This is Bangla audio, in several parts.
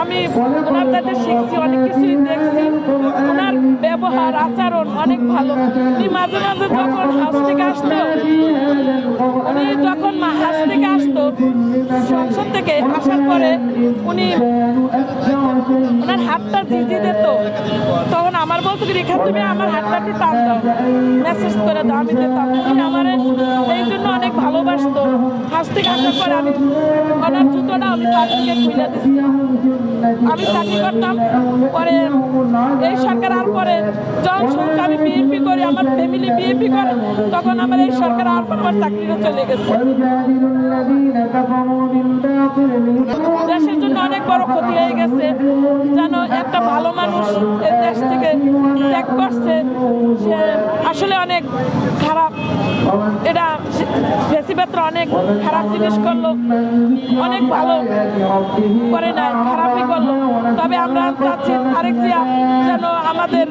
আমি ওনার শিখছি, অনেক কিছুই দেখছি। ওনার ব্যবহার, আচরণ অনেক ভালো। উনি মাঝে মাঝে যখন হাউস থেকে আসতো, উনি যখন হাউস থেকে আসতো সংসদ থেকে আসার পরে উনি ওনার হাতটা জিজি দিত। তখন আমার বলতো কি রেখা তুমি আমার হাতটা একটু টান দাও। মেসেজ করে দাও, আমি দিতাম। আমার এই জন্য অনেক ভালোবাসতো হাস থেকে আসার পরে আমি ওনার জুতোটা আমি পা থেকে খুলে দিচ্ছি আমি চাকরি করতাম, পরে এই সরকার আর পরে যখন শুনছি আমি বিএনপি করি, আমার ফ্যামিলি বিএনপি করে, তখন আমার এই সরকার আর পর আমার চাকরিটা চলে গেছে। দেশের জন্য অনেক বড় ক্ষতি হয়ে গেছে। যেন একটা ভালো মানুষ দেশ থেকে ত্যাগ করছে, সে অনেক খারাপ, এটা বেশিমাত্র অনেক খারাপ জিনিস করল, অনেক ভালো করে না, খারাপই করল। তবে আমরা চাচ্ছি আরেক জিয়া যেন আমাদের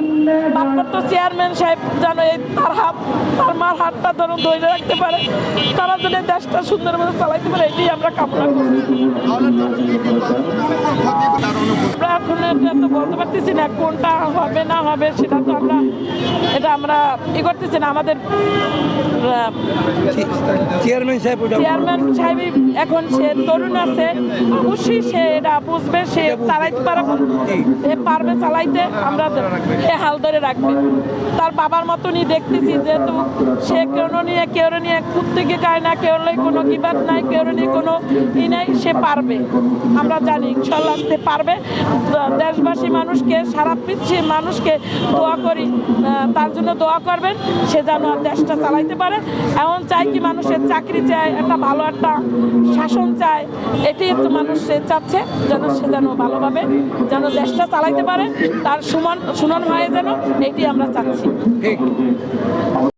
ভারপ্রাপ্ত চেয়ারম্যান সাহেব যেন এই তার হাত, তার মার হাতটা ধরুন, ধরে রাখতে পারে। তারা যেন দেশটা সুন্দরভাবে চালাইতে পারে, এটাই আমরা কামনা করি। আমরা এখন এটা তো বলতে পারতেছি না কোনটা হবে না হবে, সেটা তো আমরা এটা আমরা ই করতেছি না। আমাদের চেয়ারম্যান সাহেব চেয়ারম্যান সাহেব এখন সে তরুণ আছে অবশ্যই সে এটা বুঝবে সে চালাইতে পারবে সে পারবে চালাইতে আমরা সে হাল ধরে রাখবে। তার বাবার মতনই দেখতেছি যেহেতু সে কেউ নিয়ে কেউ নিয়ে খুব থেকে খায় না কেউ নেই কোনো কিবাদ নাই কেউ নিয়ে কোনো ই নাই সে পারবে। আমরা জানি ইনশাল্লাহ সে পারবে। দেশবাসী মানুষকে সারা পৃথিবীর মানুষকে দোয়া করি তার জন্য দোয়া করবেন সে যেন দেশটা চালাইতে পারে। এমন চাই কি মানুষের চাকরি চায়, একটা ভালো একটা শাসন চায়। এটি তো মানুষ সে চাচ্ছে, যেন সে যেন ভালোভাবে যেন দেশটা চালাইতে পারে, তার সুমন সুনান ভাই যেন এটি আমরা চাচ্ছি।